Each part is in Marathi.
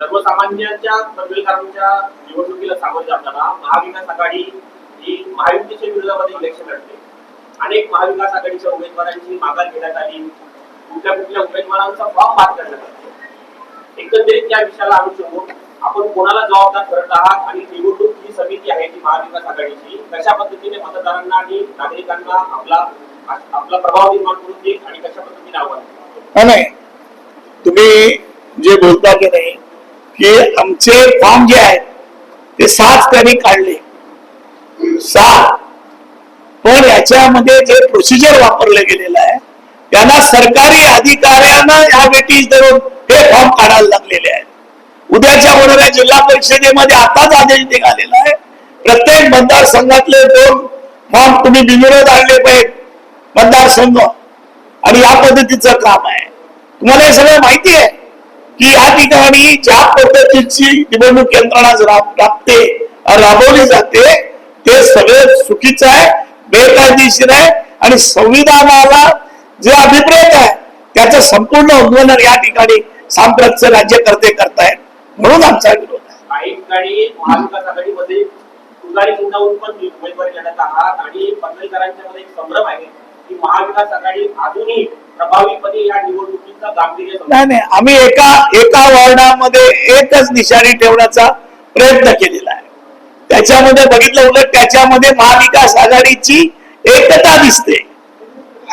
सर्वसामान्यांच्या सर्वेकरांच्या निवडणुकीला सामोरे जाताना महाविकास आघाडी ही महायुतीच्या विरोधामध्ये इलेक्शन लढते. अनेक महाविकास आघाडीच्या उमेदवारांची माघार घेण्यात आली. कुठल्या कुठल्या उमेदवारांचा फॉर्म बाद करण्यात आला. एकंदरीत या विषयाला अनुसरून आपण कोणाला जबाबदार करत आहात आणि निवडणूक ही समिती आहे ती महाविकास आघाडीची कशा पद्धतीने मतदारांना आणि नागरिकांना आपला आपला प्रभाव निर्माण करून देईल आणि कशा पद्धतीने आव्हान नाही. तुम्ही जे बोलता की नाही की आमचे फॉर्म जे आहेत ते सात त्यांनी काढले. सात. पण याच्यामध्ये जे प्रोसिजर वापरलं गेलेलं आहे त्यांना सरकारी अधिकाऱ्यांना या वेटीस धरून हे फॉर्म काढायला लागलेले आहेत. उद्याच्या होणाऱ्या जिल्हा परिषदेमध्ये आताच आदेश निघालेला आहे. प्रत्येक मतदारसंघातले दोन फॉर्म तुम्ही बिनविरोध आणले पाहिजे मतदारसंघ आणि या पद्धतीचं काम आहे. तुम्हाला हे सगळं माहिती आहे? की या ठिकाणी ज्या पद्धतीची निवडणूक यंत्रणा राब- राबते राबवली जाते ते सगळं चुकीचं आहे बेकायदेशीर आहे आणि संविधानाला जे अभिप्रेत आहे त्याचं संपूर्ण उल्लंघन या ठिकाणी साम्राज्य राज्यकर्ते करतायत. म्हणून आमचा विरोध आहे. काही ठिकाणी महाविकास आघाडीमध्ये उमेदवारी लढत आहात आणि मध्ये संभ्रम आहे. की महाविकास आघाडी अजूनही प्रभावीपणे या निवडणुकीचा गांभीर्य नाही नाही आम्ही एका एका वॉर्डामध्ये एकच निशाणी ठेवण्याचा प्रयत्न केलेला आहे. त्याच्यामध्ये बघितलं उलट त्याच्यामध्ये महाविकास आघाडीची एकता दिसते.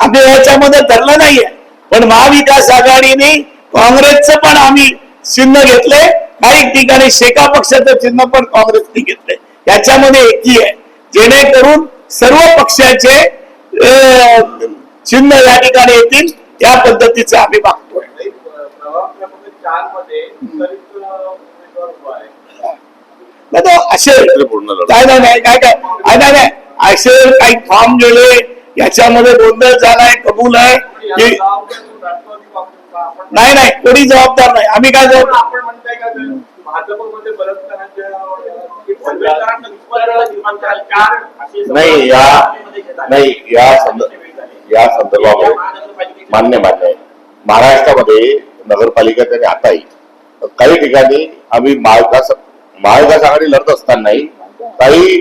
आम्ही याच्यामध्ये धरलं नाहीये. पण महाविकास आघाडीने काँग्रेसचं पण आम्ही चिन्ह घेतले काही ठिकाणी शेका पक्षाचं चिन्ह पण काँग्रेसने घेतले याच्यामध्ये एकी आहे. जेणेकरून सर्व पक्षाचे चिन्ह या ठिकाणी येतील या पद्धतीचं आम्ही मागतोय असे. काय नाही नाही काय काय नाही, नाही असे काही फॉर्म गेले याच्यामध्ये गोंधळ झालाय कबूल आहे की नाही नाही कोणी जबाबदार नाही आम्ही काय जबाबदार असे नाही या. नाही या संदर्भ या संदर्भामध्ये मान्य मान्य आहे. महाराष्ट्रामध्ये नगरपालिका आता आताही काही ठिकाणी आम्ही महाविकास महाविकास आघाडी लढत असतानाही काही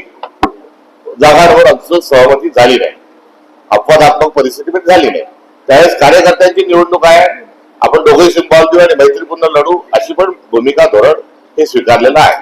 जागांवर आमचं सहमती झाली नाही. अपवादात्मक परिस्थिती पण झाली नाही. त्यावेळेस कार्यकर्त्यांची निवडणूक आहे. आपण दोघे सिंपॉल देऊ आणि मैत्रीपूर्ण लढू अशी पण भूमिका धोरण हे स्वीकारलेलं आहे.